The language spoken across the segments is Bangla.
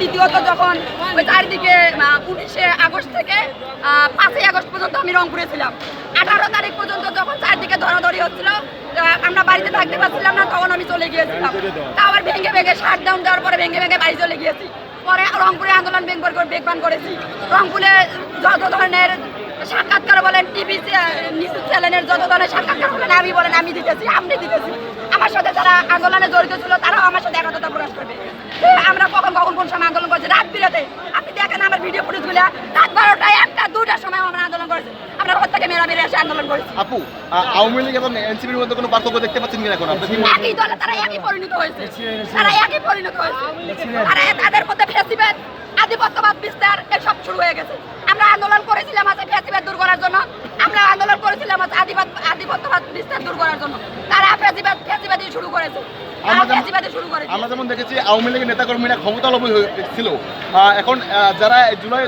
দ্বিতীয়ত যখন চারিদিকে উনিশে আগস্ট থেকে পাঁচই আগস্ট পর্যন্ত আমি রংপুরে ছিলাম। আঠারো তারিখ পর্যন্ত যখন ধরাধরি হচ্ছিল আমরা বাড়িতে থাকতে পারছিলাম না, তখন আমি চলে গিয়েছিলাম। তা আবার ভেঙে ভেঙে শাট ডাউন দেওয়ার পরে ভেঙে ভেঙে বাড়ি চলে গিয়েছি। পরে রংপুরে আন্দোলন বেগবান করেছি। রংপুরে যত ধরনের সাক্ষাৎকার বলেন, টিভি নিউজ চ্যানেলের যত ধরনের সাক্ষাৎকার বলেন, আমি বলেন, আমি দিতেছি, আপনি দিতেছি। আমার সাথে যারা আন্দোলনে জড়িত ছিল, তারাও আমার সাথে একাত্মতা প্রকাশ করবে যে আমরা কখন কখন কোন সময় আন্দোলন করছি রাত বিরাতে আপনি দেখেন আমার ভিডিও ফুটেজগুলা রাত বারোটায় একটা দুটার সময় আমরা আন্দোলন করেছি আন্দোলন করেছি। আপু আওয়ামী লীগ এবং এনসিপির মধ্যে কোনো পার্থক্য দেখতে পাচ্ছেন কিনা এখন? আপনি কি একই দলে তারা একই পরিণত হয়েছে। তারা একই পরিণত হয়েছে। তারা তাদের মধ্যে ফেসিবাদ আধিপত্যবাদ বিস্তার এসব শুরু হয়ে গেছে। আমরা আন্দোলন করেছিলাম ফেসিবাদ দূর করার জন্য। আমরা আন্দোলন করেছিলাম আধিপত আধিপত্যবাদ বিস্তার দূর করার জন্য। তারা ফেসিবাদ শুরু আমরা যেমন- দেখেছি আওয়ামী লীগের নেতাকর্মীরা ক্ষমতালোভী হয়ে ছিল। এখন যারা জুলাই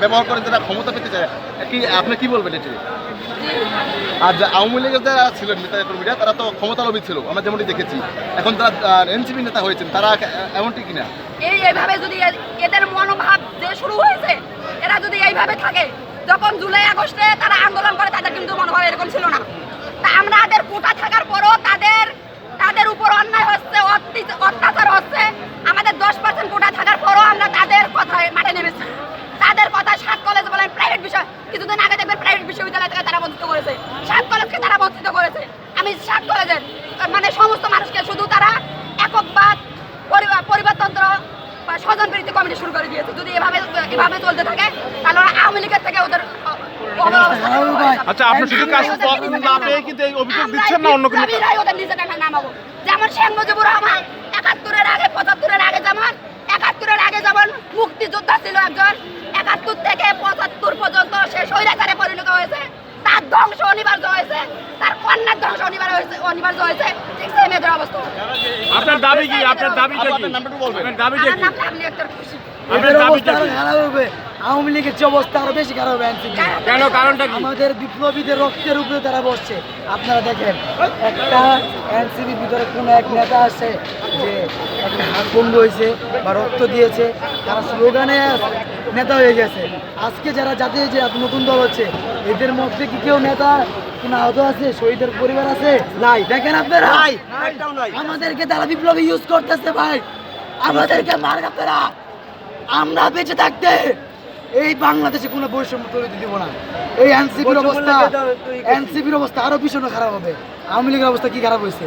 ব্যবহার করেন যারা ক্ষমতা পেতে চায় কি আপনি কি বলবেন এটি? আর আওয়ামী লীগের যারা ছিলেন নেতাকর্মীরা তারা তো ক্ষমতালোভী ছিল আমরা যেমনটি দেখেছি। এখন যারা এনসিপি নেতা হয়েছেন তারা এমনটি কিনা? এই এইভাবে যদি এদের মনোভাব যে শুরু হয়েছে এরা যদি এইভাবে থাকে যখন জুলাই আগস্টে তারা আন্দোলন করে তাদের কিন্তু মনোভাব এরকম ছিল না। তা আমরা তাদের কোটা থাকার পরও তাদের তাদের উপর অন্যায় হচ্ছে অত্যাচার- অত্যাচার হচ্ছে আমাদের দশ পার্সেন্ট কোটা থাকার পরও আমরা তাদের কথায় মাঠে নেমেছি কথা সাত কলেজ বলেন প্রাইভেট বিষয় কিছুদিন আগে দেখবেন প্রাইভেট বিশ্ববিদ্যালয় থেকে তারা বঞ্চিত করেছে। সাত কলেজকে তারা বঞ্চিত করেছে। আমি সাত কলেজের মানে সমস্ত মানুষকে শুধু তারা এককবাদ পরিবারতন্ত্র বা স্বজন প্রীতি কমিটি শুরু করে দিয়েছে। যদি এভাবে এভাবে চলতে থাকে তাহলে ওরা আওয়ামী লীগের থেকে ওদের। আচ্ছা, আপনি শুধু কাজ আমরাই ওদের না পেয়ে কিন্তু এই অভিযোগ দিচ্ছেন না অন্য কোনো- ওদের নিজেদের নামাবো। যেমন শেখ মুজিবুর রহমান একাত্তরের আগে পঁচাত্তরের আগে যেমন একাত্তরের আগে যেমন মুক্তিযোদ্ধা ছিল একজন একাত্তর থেকে পঁচাত্তর পর্যন্ত সে স্বৈরাচারে পরিণত হয়েছে। তার ধ্বংস অনিবার্য হয়েছে। তার কন্যার ধ্বংস অনিবার্য হয়েছে অনিবার্য হয়েছে। ঠিক সেই মেয়েদের অবস্থা। আপনার দাবি কি? আপনার দাবিটা কি? আপনার আমার কি? আপনার আওয়ামী লীগের যে অবস্থা আরও বেশি খারাপ হবে কেন? কারণটা আমাদের বিপ্লবীদের রক্তের উপরে তারা বসছে। আপনারা দেখেন একটা এনসিপির ভিতরে কোন এক নেতা আছে যে একটা হাত বন্ধ হয়েছে বা রক্ত দিয়েছে। তারা স্লোগানে নেতা হয়ে গেছে। আজকে যারা জাতীয় যে নতুন দল হচ্ছে এদের মধ্যে কি কেউ নেতা কোন আহত আছে শহীদের পরিবার আছে? নাই। দেখেন আপনারা। আমাদেরকে তারা বিপ্লবী ইউজ করতেছে ভাই। আমাদেরকে মার আপনারা। আমরা বেঁচে থাকতে এই বাংলাদেশে কোনো বৈষম্য তৈরি দিব না। এই এনসিপির অবস্থা এনসিপির অবস্থা আরও ভীষণ খারাপ হবে। আওয়ামী লীগের অবস্থা কি খারাপ হয়েছে?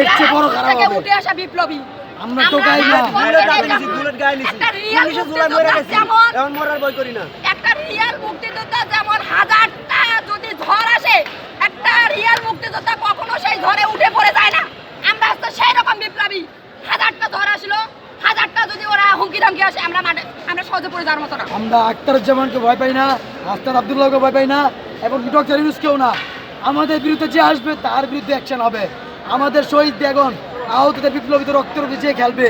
এর চেয়ে বড় খারাপ হবে। উঠে আসা বিপ্লবী। আমরা তো গাই না। একটা real মুক্তিযোদ্ধা যেমন একটা রিয়াল মুক্তিযোদ্ধা যেমন হাজারটা যদি ঝড় আসে একটা রিয়াল মুক্তিযোদ্ধা কখনো সেই ঝড়ে উঠে পড়ে যায় না। আমরা হচ্ছে সেই রকম বিপ্লবী। হাজারটা ঝড় আসলো হাজারটা যদি ওরা হুমকি ধামকি আসে আমরা মাঠে আমরা সহজে পড়ে যাওয়ার মতো না। আমরা আক্তারুজ্জামানকে ভয় পাই না আস্তার আবদুল্লাহকে ভয় পাই না এবং ডক্টর ইউনুসকেও না। আমাদের বিরুদ্ধে যে আসবে তার বিরুদ্ধে অ্যাকশন হবে। আমাদের শহীদ বেগন আহতদের বিপ্লবীদের রক্তের উপরে যে খেলবে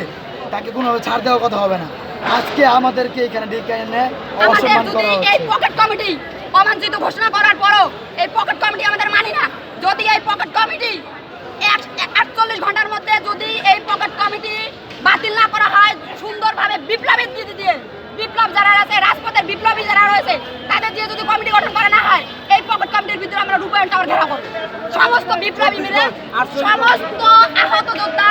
তাকে কোনোভাবে ছাড় দেওয়ার কথা হবে না। আজকে আমাদেরকে এখানে ডেকে এনে অসম্মান করা এই হচ্ছে। পকেট কমিটি অমানচিত ঘোষণা করার পরও এই পকেট কমিটি আমাদের মানি না। যদি এই পকেট কমিটি আটচল্লিশ ঘণ্টার মধ্যে যদি এই পকেট কমিটি বাতিল না করা হয় সুন্দরভাবে বিপ্লবী দিদি দিয়ে বিপ্লব যারা আছে রাজপথের বিপ্লবী যারা রয়েছে তাদের দিয়ে যদি কমিটি গঠন করা না হয় এই পকেট কমিটির ভিতরে আমরা রূপায়ণ টাওয়ার ঘেরাও করব। সমস্ত বিপ্লবী মিলে সমস্ত আহত যোদ্ধা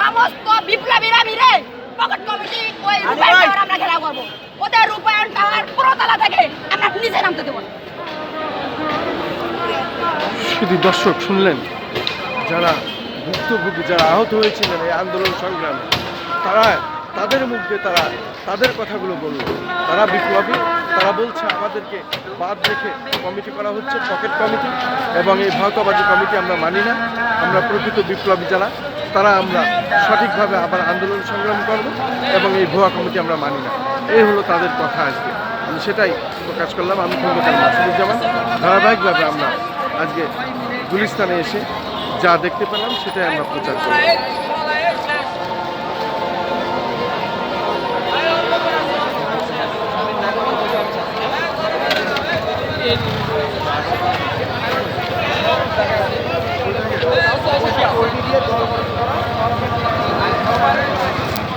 সমস্ত বিপ্লবীরা মিলে পকেট কমিটি ওই রূপায়ণ টাওয়ার আমরা ঘেরাও করব ওদের রূপায়ণ টাওয়ার পুরোতলা থেকে আমরা নিচে নামতে দেবো। শুধু দর্শক শুনলেন যারা ভুক্তভোগী যারা আহত হয়েছিলেন এই আন্দোলন সংগ্রামে তারা তাদের মুখে তারা তাদের কথাগুলো বলল তারা বিপ্লবী, তারা বলছে আমাদেরকে বাদ রেখে কমিটি করা হচ্ছে, পকেট কমিটি, এবং এই ভারতবাদী কমিটি আমরা মানি না। আমরা প্রকৃত বিপ্লবী যারা, তারা আমরা সঠিকভাবে আবার আন্দোলন সংগ্রাম করব, এবং এই ভুয়া কমিটি আমরা মানি না। এই হলো তাদের কথা আজকে। আমি সেটাই প্রকাশ করলাম। আমি খন্দকার মাসুদুজ্জামান। ধারাবাহিকভাবে আমরা আজকে গুলিস্তানে এসে যা দেখতে পেলাম, সেটাই আমরা প্রচার করলাম। দিয়ে